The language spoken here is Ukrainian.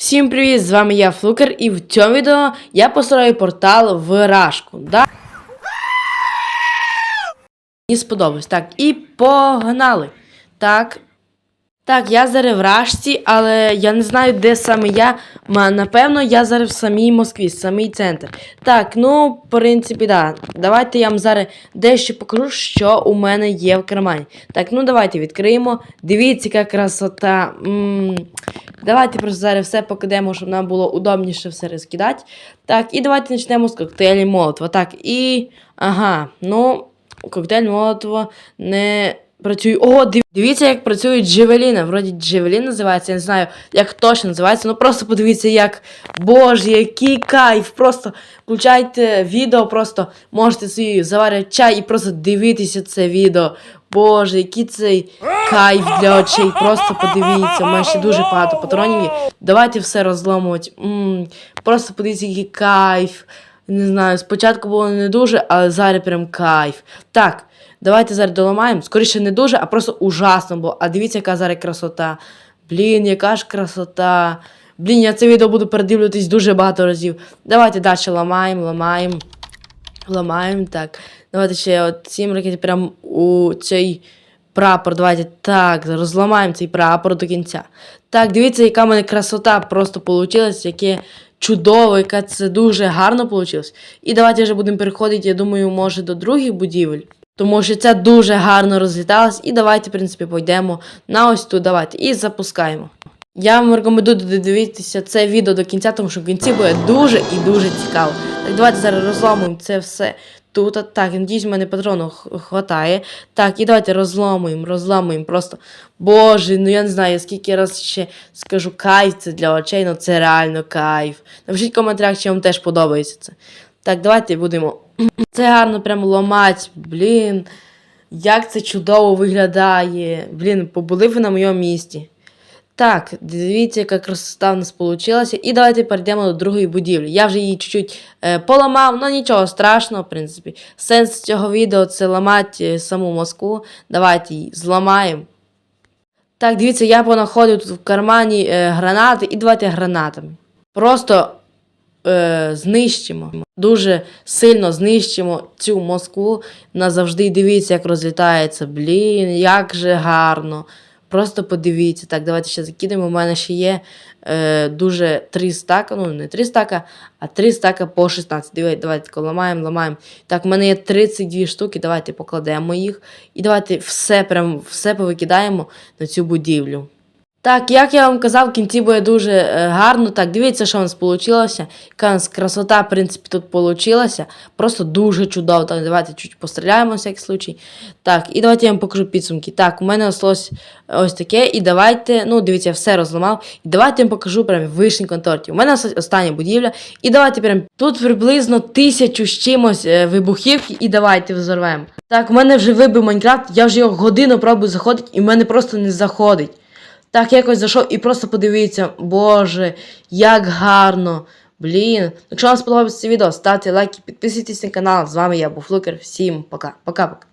Всім привіт! З вами я Флукер, і в цьому відео я построю портал в Рашку. Да? Мені сподобалось. Так, і погнали. Так. Так, я зараз в Рашці, але я не знаю, де саме я. Напевно, я зараз в самій Москві, самий центр. Так, ну, в принципі, да. Давайте я вам зараз дещо покажу, що у мене є в кармані. Так, ну давайте відкриємо. Дивіться, яка красота. м Давайте просто зараз все покидемо, щоб нам було удобніше все розкидати. Так, і давайте почнемо з коктейлі Молотова. Так, і. Ага, ну, коктейль Молотова не працює. О, дивіться, як працюють джевеліни. Вроді джевелін називається, я не знаю, як точно називається. Ну просто подивіться, як. Боже, який кайф! Просто включайте відео, просто можете собі заварити чай і просто дивитися це відео. Боже, який цей кайф для очей. Просто подивіться, у мене ще дуже багато патронів. Давайте все розламувати. м просто подивіться, який кайф. Не знаю, спочатку було не дуже, але зараз прям кайф. Так, давайте зараз доламаємо. Скоріше не дуже, а просто ужасно було. А дивіться, яка зараз красота. Блін, яка ж красота. Блін, я це відео буду передивлюватись дуже багато разів. Давайте далі ламаємо, ламаємо. Ламаємо, так. Давайте ще от 7 ракет прям у цей прапор. Давайте так, розламаємо цей прапор до кінця. Так, дивіться, яка в мене красота просто вийшла, яке чудово, яка це дуже гарно вийшло. І давайте вже будемо переходити, я думаю, може до других будівель. Тому що це дуже гарно розліталось. І давайте, в принципі, пойдемо на ось тут. Давайте. І запускаємо. Я вам рекомендую додивитися це відео до кінця, тому що в кінці буде дуже і дуже цікаво. Так, давайте зараз розламуємо це все тут. Так, надіюсь, в мене патрону хватає. Так, і давайте розламуємо, розламуємо просто. Боже, ну я не знаю, скільки раз ще скажу кайф це для очей, ну це реально кайф. Напишіть в коментарях, чи вам теж подобається це. Так, давайте будемо. Це гарно прямо ламати, блін. Як це чудово виглядає. Блін, побули ви на моєму місці. Так, дивіться, яка красота в нас вийшла. І давайте перейдемо до другої будівлі. Я вже її чуть-чуть е, поламав, але нічого страшного, в принципі. Сенс цього відео це ламати е, саму Москву. Давайте її зламаємо. Так, дивіться, я понаходив тут в кармані е, гранати і давайте гранатами. Просто е, знищимо. Дуже сильно знищимо цю Москву. Назавжди дивіться, як розлітається. Блін, як же гарно. Просто подивіться. Так, давайте ще закинемо. У мене ще є е, дуже 3 стака, ну не 3 стака, а 3 стака по 16. Давайте, давайте тако ламаємо, ламаємо. Так, в мене є 32 штуки, давайте покладемо їх. І давайте все прям все повикидаємо на цю будівлю. Так, як я вам казав, в кінці буде дуже е, гарно. Так, дивіться, що у нас вийшло. Яка у нас красота, в принципі, тут вийшла. Просто дуже чудово. Так, давайте чуть постріляємо всякий случай. Так, і давайте я вам покажу підсумки. Так, у мене осталось ось таке. І давайте, ну, дивіться, я все розламав. І давайте я вам покажу прям вишеньку на торті. У мене ос- остання будівля. І давайте прям тут приблизно тисячу з чимось е, вибухівки. І давайте взорвемо. Так, у мене вже вибив Майнкрафт, я вже його годину пробую заходити, і в мене просто не заходить. Так, якось зайшов і просто подивіться, боже, як гарно. Блін. Якщо вам сподобалося це відео, ставте лайки, підписуйтесь на канал. З вами я був Флукер. Всім пока. Пока-пока.